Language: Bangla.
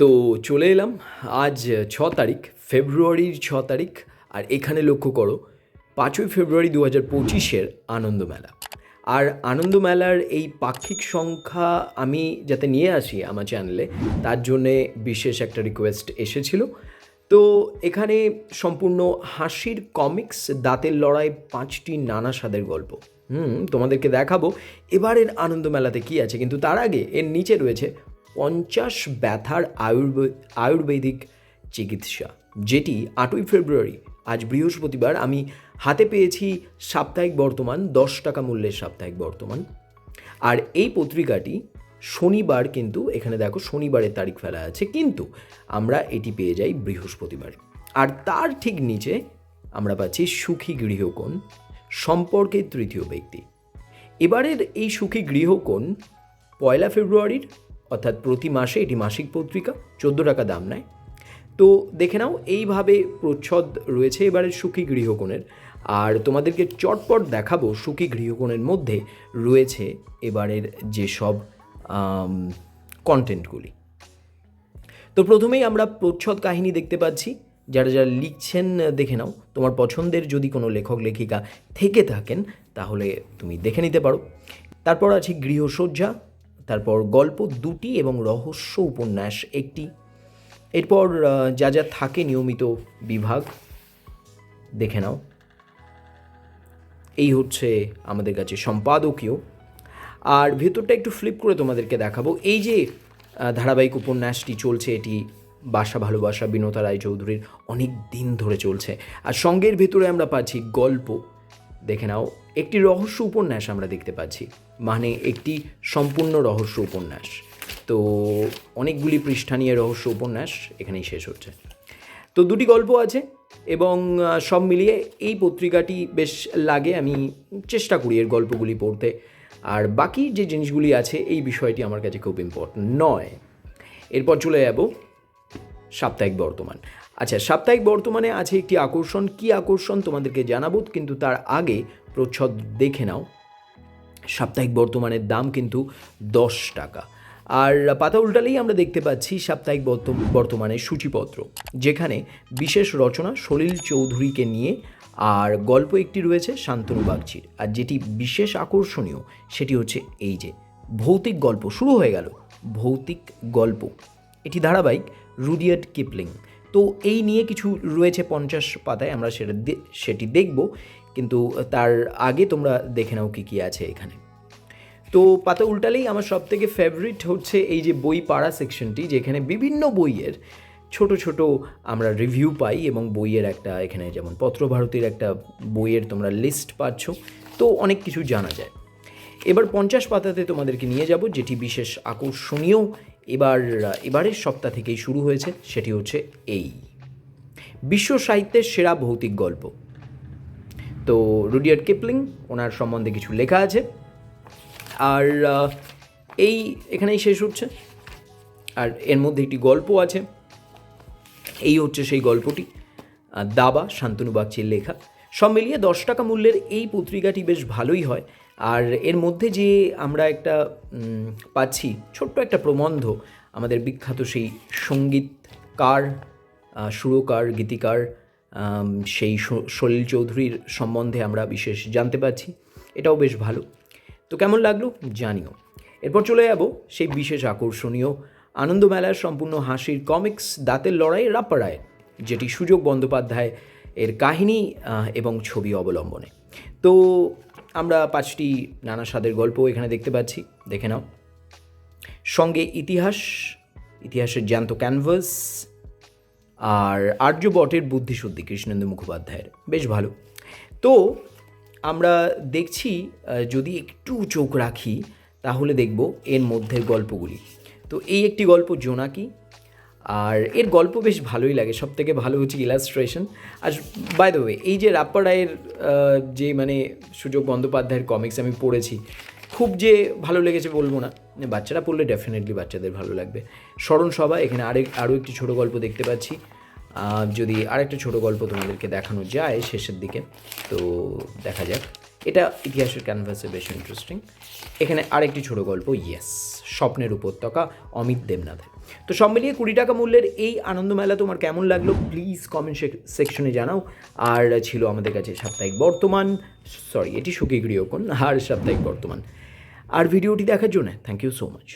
তো চলে এলাম আজ ছ তারিখ, ফেব্রুয়ারির ছ তারিখ, আর এখানে লক্ষ্য করো, পাঁচই ফেব্রুয়ারি দু হাজার পঁচিশের আনন্দমেলা আর আনন্দমেলার এই পাক্ষিক সংখ্যা আমি যাতে নিয়ে আসি আমার চ্যানেলে তার জন্যে বিশেষ একটা রিকোয়েস্ট এসেছিল। তো এখানে সম্পূর্ণ হাসির কমিক্স দাঁতের লড়াই, পাঁচটি নানা স্বাদের গল্প। হুম, তোমাদেরকে দেখাবো। এবারের আনন্দমেলাতে কী আছে? কিন্তু তার আগে এর নিচে রয়েছে পঞ্চাশ ব্যথার আয়ুর্বে, আয়ুর্বেদিক চিকিৎসা, যেটি আটই ফেব্রুয়ারি, আজ বৃহস্পতিবার, আমি হাতে পেয়েছি সাপ্তাহিক বর্তমান, দশ টাকা মূল্যের সাপ্তাহিক বর্তমান। আর এই পত্রিকাটি শনিবার কিন্তু, এখানে দেখো শনিবারের তারিখ ফেলা আছে, কিন্তু আমরা এটি পেয়ে যাই বৃহস্পতিবারে। আর তার ঠিক নিচে আমরা পাচ্ছি সুখী গৃহকোণ সম্পর্কের তৃতীয় ব্যক্তি। এবারের এই সুখী গৃহকোণ পয়লা ফেব্রুয়ারির অর্থাৎ প্রতি মাসে এটি মাসিক পত্রিকা, চোদ্দ টাকা দাম নেয়। তো দেখে নাও, এইভাবে প্রচ্ছদ রয়েছে এবারের সুখী গৃহকোণের। আর তোমাদেরকে চটপট দেখাবো সুখী গৃহকোণের মধ্যে রয়েছে এবারের যেসব কন্টেন্টগুলি তো প্রথমেই আমরা প্রচ্ছদ কাহিনী দেখতে পাচ্ছি। যারা যারা লিখছেন, দেখে নাও, তোমার পছন্দের যদি কোনো লেখক, লেখিকা থেকে থাকেন, তাহলে তুমি দেখে নিতে পারো। তারপর আছে গৃহসজ্জা। তারপর গল্প দুটি এবং রহস্য উপন্যাস একটি। এরপর যা যা থাকে নিয়মিত বিভাগ, দেখে নাও। এই হচ্ছে আমাদের কাছে সম্পাদকীয়। আর ভেতরটা একটু ফ্লিপ করে তোমাদেরকে দেখাবো। এই যে ধারাবাহিক উপন্যাসটি চলছে, এটি বাসা ভালোবাসা বিনতা রায়চৌধুরীর অনেক দিন ধরে চলছে। আর সঙ্গের ভেতরে আমরা পাচ্ছি গল্প। দেখে নাও, একটি রহস্য উপন্যাস আমরা দেখতে পাচ্ছি। মানে একটি সম্পূর্ণ রহস্য উপন্যাস। তো অনেকগুলি পৃষ্ঠা নিয়ে রহস্য উপন্যাস এখানেই শেষ হচ্ছে। তো দুটি গল্প আছে এবং সব মিলিয়ে এই পত্রিকাটি বেশ লাগে, আমি চেষ্টা করি এর গল্পগুলি পড়তে। আর বাকি যে জিনিসগুলি আছে, এই বিষয়টি আমার কাছে খুব ইম্পর্ট্যান্ট নয়, এরপর চলে যাব সাপ্তাহিক বর্তমান। আচ্ছা সাপ্তাহিক বর্তমানে আছে একটি আকর্ষণ। কি আকর্ষণ তোমাদেরকে জানাব, কিন্তু তার আগে প্রচ্ছদ দেখে নাও। সাপ্তাহিক বর্তমানের দাম কিন্তু দশ টাকা। আর পাতা উল্টালেই আমরা দেখতে পাচ্ছি সাপ্তাহিক বর্ত- বর্তমানের সূচিপত্র, যেখানে বিশেষ রচনা সলিল চৌধুরীকে নিয়ে আর গল্প একটি রয়েছে শান্তনু বাগচির। আর যেটি বিশেষ আকর্ষণীয় সেটি হচ্ছে এই যে, ভৌতিক গল্প শুরু হয়ে গেল, ভৌতিক গল্প। এটি ধারাবাহিক রুডিয়ার্ড কিপলিং। তো এই নিয়ে কিছু রয়েছে পঞ্চাশ পাতায়, আমরা সেটা সেটি দেখব। কিন্তু তার আগে তোমরা দেখে নাও কী কী আছে এখানে। তো পাতা উল্টালেই আমার সব থেকে ফেভারিট হচ্ছে এই যে বই পাড়া সেকশনটি যেখানে বিভিন্ন বইয়ের ছোট ছোট আমরা রিভিউ পাই এবং বইয়ের একটা এখানে যেমন পত্রভারতীর একটা বইয়ের তোমরা লিস্ট পাচ্ছ, তো অনেক কিছু জানা যায়। এবার পঞ্চাশ পাতাতে তোমাদেরকে নিয়ে যাব, যেটি বিশেষ আকর্ষণীয়। এবার, এবারের সপ্তাহ থেকেই শুরু হয়েছে, সেটি হচ্ছে এই। বিশ্ব সাহিত্যের সেরা ভৌতিক গল্প। তো রুডিয়ার্ড কিপলিং, ওনার সম্বন্ধে কিছু লেখা আছে। আর এই এখানেই শেষ হচ্ছে। আর এর মধ্যে একটি গল্প আছে। এই হচ্ছে সেই গল্পটি দাবা শান্তনু বাগচির লেখা। সব মিলিয়ে দশ টাকা মূল্যের এই পত্রিকাটি বেশ ভালোই হয়। আর এর মধ্যে যে আমরা একটা পাচ্ছি ছোট্ট একটা প্রবন্ধ, আমাদের বিখ্যাত সেই সঙ্গীতকার সুরকার, গীতিকার সেই সলিল চৌধুরীর সম্বন্ধে আমরা বিশেষ জানতে পারছি। এটাও বেশ ভালো। তো কেমন লাগল? জানিও। এরপর চলে যাব সেই বিশেষ আকর্ষণীয় আনন্দমেলার সম্পূর্ণ হাসির কমিক্স, দাঁতের লড়াই, রাপ্পারায়, যেটি সুযোগ বন্দ্যোপাধ্যায় এর কাহিনী এবং ছবি অবলম্বনে। তো আমরা পাঁচটি নানা স্বাদের গল্প এখানে দেখতে পাচ্ছি। দেখে নাও। সঙ্গে ইতিহাস, ইতিহাসের জ্যান্ত ক্যানভাস আর আর্যবটের বুদ্ধিশুদ্ধি কৃষ্ণেন্দু মুখোপাধ্যায়ের। বেশ ভালো। তো আমরা দেখছি যদি একটু চোখ রাখি, তাহলে দেখব এর মধ্যের গল্পগুলি। তো এই একটি গল্প জোনাকি, আর এর গল্প বেশ ভালোই লাগে সব থেকে ভালো হচ্ছে ইলাস্ট্রেশন আর বাই দ্য ওয়ে এই যে রাপ্পা রায়ের যে মানে সুযোগ বন্দ্যোপাধ্যায়ের কমিক্স আমি পড়েছি খুব যে ভালো লেগেছে বলব না। বাচ্চারা পড়লে ডেফিনেটলি বাচ্চাদের ভালো লাগবে। স্মরণ সভা, এখানে আরেক আরও একটি ছোট গল্প দেখতে পাচ্ছি। যদি আরেকটা ছোট গল্প তোমাদেরকে দেখানো যায় শেষের দিকে, তো দেখা যাক। এটা ইতিহাসের ক্যানভাসে বেশ ইন্টারেস্টিং এখানে আরেকটি ছোট গল্প ইয়েস স্বপ্নের উপত্যকা, অমিত দেবনাথের। তো সব মিলিয়ে কুড়ি টাকা মূল্যের এই আনন্দমেলা তোমার কেমন লাগল? প্লিজ কমেন্ট সেকশনে জানাও। আর ছিল আমাদের কাছে সাপ্তাহিক বর্তমান সরি এটি সুখী গৃহকোণ, আর সাপ্তাহিক বর্তমান। আর ভিডিওটি দেখার জন্য থ্যাংক ইউ সো মাচ